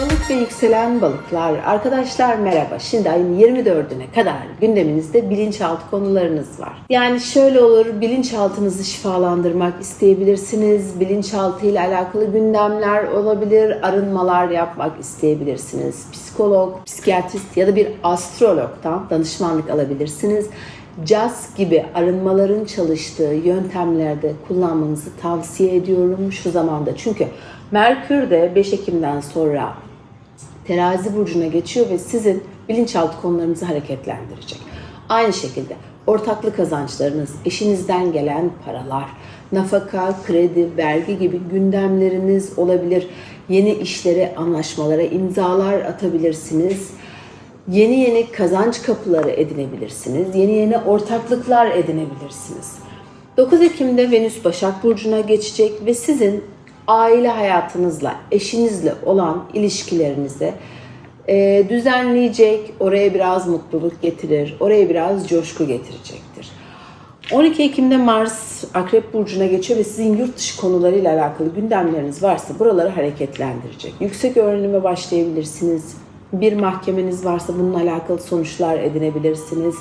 Balık ve yükselen balıklar. Arkadaşlar merhaba. Şimdi ayın 24'üne kadar gündeminizde bilinçaltı konularınız var. Yani şöyle olur, bilinçaltınızı şifalandırmak isteyebilirsiniz. Bilinçaltı ile alakalı gündemler olabilir, arınmalar yapmak isteyebilirsiniz. Psikolog, psikiyatrist ya da bir astrologdan danışmanlık alabilirsiniz. CAS gibi arınmaların çalıştığı yöntemlerde kullanmanızı tavsiye ediyorum şu zamanda. Çünkü Merkür de 5 Ekim'den sonra terazi burcuna geçiyor ve sizin bilinçaltı konularınızı hareketlendirecek. Aynı şekilde ortaklı kazançlarınız, eşinizden gelen paralar, nafaka, kredi, vergi gibi gündemleriniz olabilir. Yeni işlere, anlaşmalara imzalar atabilirsiniz. Yeni yeni kazanç kapıları edinebilirsiniz. Yeni yeni ortaklıklar edinebilirsiniz. 9 Ekim'de Venüs Başak Burcu'na geçecek ve sizin aile hayatınızla, eşinizle olan ilişkilerinizi e, düzenleyecek, oraya biraz mutluluk getirir, oraya biraz coşku getirecektir. 12 Ekim'de Mars Akrep Burcu'na geçiyor ve sizin yurt dışı konularıyla alakalı gündemleriniz varsa buraları hareketlendirecek. Yüksek öğrenime başlayabilirsiniz. Bir mahkemeniz varsa bununla alakalı sonuçlar edinebilirsiniz.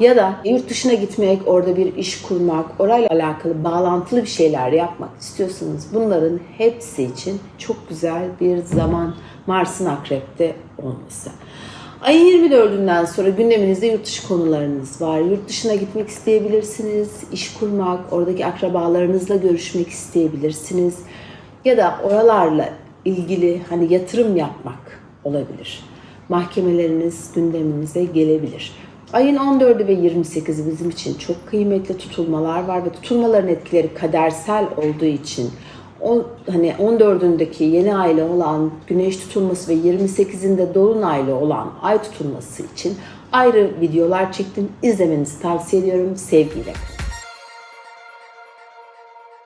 Ya da yurt dışına gitmek, orada bir iş kurmak, orayla alakalı bağlantılı bir şeyler yapmak istiyorsanız bunların hepsi için çok güzel bir zaman Mars'ın Akrep'te olması. Ayın 24'ünden sonra gündeminizde yurt dışı konularınız var. Yurt dışına gitmek isteyebilirsiniz, iş kurmak, oradaki akrabalarınızla görüşmek isteyebilirsiniz. Ya da oralarla ilgili hani yatırım yapmak olabilir. Mahkemeleriniz gündeminize gelebilir. Ayın 14'ü ve 28'i bizim için çok kıymetli tutulmalar var ve tutulmaların etkileri kadersel olduğu için o, hani 14'ündeki yeni ayla olan güneş tutulması ve 28'inde dolunaylı olan ay tutulması için ayrı videolar çektim. İzlemenizi tavsiye ediyorum. Sevgiyle. kalın.